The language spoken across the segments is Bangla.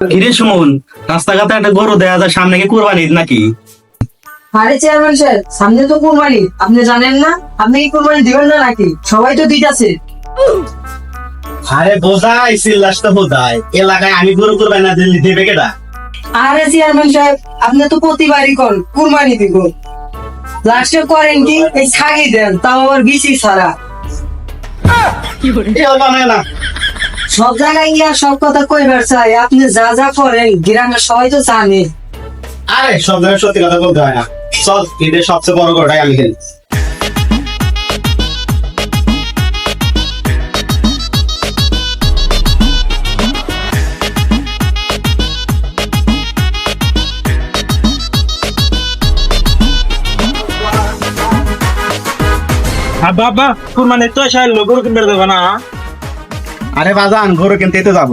কিরে সুমন রাস্তাঘাটে একটা গরু দেয়া যায় সামনে কি কোরবানি ঈদ নাকি? আরে চেয়ারম্যান সাহেব সামনে তো কুরবানি আপনি জানেন না? আপনি কি কুরবানি দিবেন না নাকি? সবাই তো দিতেছে আরে বোঝাই সিল্লাস তো বোঝাই। এলাকায় আমি গরু কোরবানি না দিলে দেবে কেটা আরে চেয়ারম্যান সাহেব আপনি তো প্রতিবারই কর কুরবানি দিব। লাস্টে করেন কি এই ছাগি দেন তাও আবার বিচি ছাড়া। না। সব জায়গায় গিয়া সব কথা কইবার চাই। আপনি যা যা করেন গ্রামের সবাই তো জানে। আরে সব জায়গায় সত্যি কথা বলতে হয় না। চল ঈদের সবচেয়ে বড় গরুটাই আমি খেলি। আব্বা আব্বা কুরবানি তো এলো গরু কিনবে দেবে না। আরে বাজান গরু কিনতে তো যাব।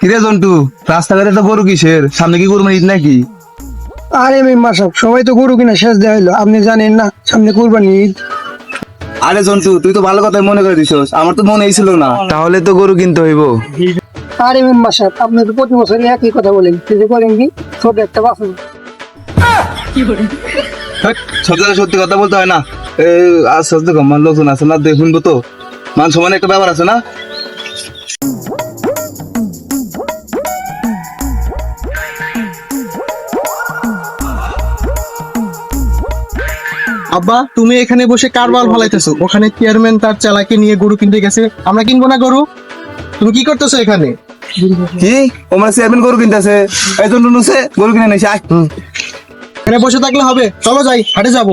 কিরে জন্টু রাস্তাঘাটে তো গরু কিসের? সামনে কি ঈদ নাকি? আরে মেম্বার সাহেব সবাই তো গরু কিনা শেষ দেওয়া হইল আপনি জানেন না সামনে কুরবানি ঈদ। আরে জন্টু তুই তো ভালো কথাই মনে করে দিছস আমার তো মনেই ছিল না। তাহলে তো গরু কিনতে হইব। আরে মেম্বার সাহেব আপনি তো প্রতি বছর একই কথা বলেন কিন্তু করেন কি ছোট একটা বাসন জায়গায় সত্যি কথা বলতে হয় না। আজ সত্যি লোকজন আছে না দেখুন তো। মান সমান একটা ব্যাপার আছে না? আব্বা তুমি এখানে বসে কারবার ফলাইতেছো? ওখানে চেয়ারম্যান তার চালাকে নিয়ে গরু কিনতে গেছে। আমরা কিনবো না গরু? তুমি কি করতেছো এখানে? কি ওমরা চেয়ারম্যান গরু কিনতেছে। এই তো নুনুছে গরু কিনে নিছে আয়। এখানে বসে থাকলে হবে। চলো যাই হাটে যাব।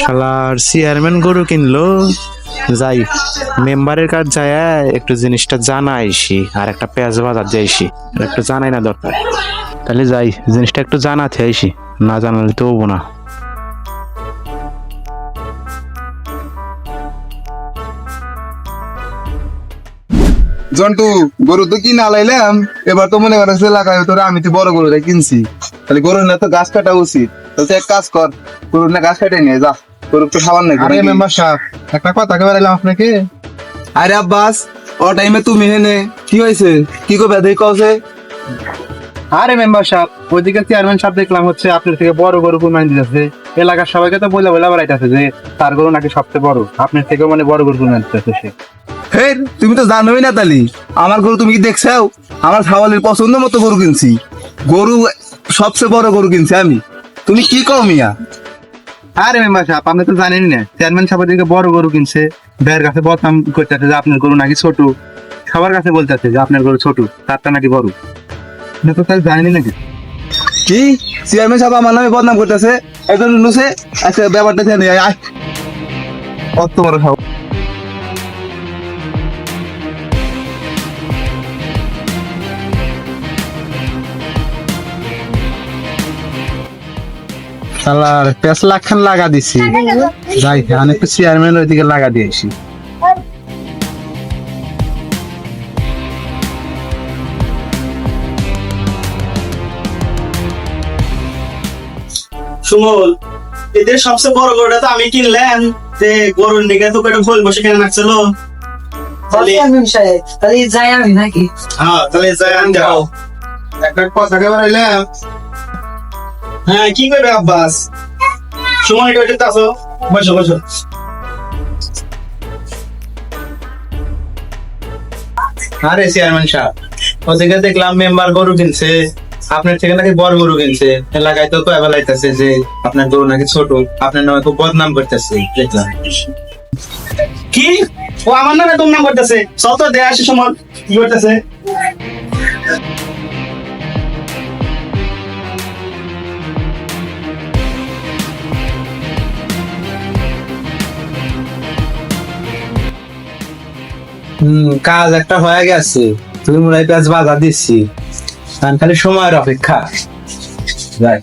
শালার চেয়ারম্যান গরু কিনলো। যাই মেম্বারের কাজ যায় একটু জিনিসটা জানাইছি, আর একটা পেঁয়াজ বাজার যাইছি, একটু জানাই না দরকার। তাহলে যাই, জিনিসটা একটু জানাতে আইসি না জানালে তো হব না। জন্টু, গরু তো কিনা লাইলাম এবার তো মনে করেছে লাগাই তোরা আমি তো বড় গরুটা কিনছি। তাহলে গরু না তো গাছ কাটা উচিত। তো এক কাজ কর গরু না গাছ কাটে নিয়ে যা। গরু তো খাবার নাই আরে মেম্বার সাহেব একটা কথা কে বেড়াইলাম আপনাকে। আরে আব্বাস ও টাইমে তুমি হেনে কি হয়েছে? কি করবে দেখি কছে আরে মেম্বার সাহেব ওইদিকে চেয়ারম্যান সাহেব দেখলাম হচ্ছে আপনার থেকে বড় গরু কুরবানি দিতেছে। এলাকার সবাইকে তো বলে বলে বেড়াইতেছে যে তার গরু নাকি সবচেয়ে বড়। আপনার থেকেও মানে বড় গরু কুরবানি দিতেছে সে। হে তুমি তো জানোই না তালি আমার গরু তুমি কি দেখছাও? আমার ছাওয়ালের পছন্দ মতো গরু কিনছি। গরু সবচেয়ে বড় গরু কিনছি আমি। তুমি কি কও মিয়া? আরে মেম্বার সাহেব, আপনি তো জানেনি না, চেয়ারম্যান সাহেব দিকে বড় গরু কিনছে ভাইয়ের কাছে বদনাম করতেছে যে আপনার গরু নাকি ছোট। সবার কাছে বলতেছে যে আপনার গরু ছোট, তারটা নাকি বড়। না তো তাই জানেনি নাকি কি? চেয়ারম্যান সাহেব আমার নামে বদনাম করতেছে? একজন নুসে আচ্ছা ব্যাপারটা জানি কত বড় সাহেব শালার পেঁচ লাখ খান লাগা দিছি। যাই আমি একটু চেয়ারম্যান ওইদিকে লাগা দিয়েছি সুমল এদের সবচেয়ে বড় গরুটা তো আমি কিনলাম। যে গরুর নিকে তো কটা ভুল বসে কেন রাখছিল তাহলে যাই আমি নাকি? হ্যাঁ তাহলে যাই আমি যাও একটা কথা কে বেড়াইলাম হ্যাঁ কি করবে আব্বাস? সময় একটু আসো। বসো বসো। আরে চেয়ারম্যান সাহেব ওদিকে দেখলাম মেম্বার গরু কিনছে। আপনার থেকে নাকি বড় গরু কিনছে। এলাকায় তো কয়ে বেলাইতেছে যে, আপনার গরু নাকি ছোট, আপনার নামে খুব বদনাম করতেছে, দেখলাম। কি? ও আমার নামে তোর নাম করতেছে। চল তো দেয়া আসি সময়। কি করতেছে? কাজ একটা হয়ে গেছে। তুমি মনে হয় পেঁয়াজ বাধা দিচ্ছি। খালি সময়ের অপেক্ষা। যাই।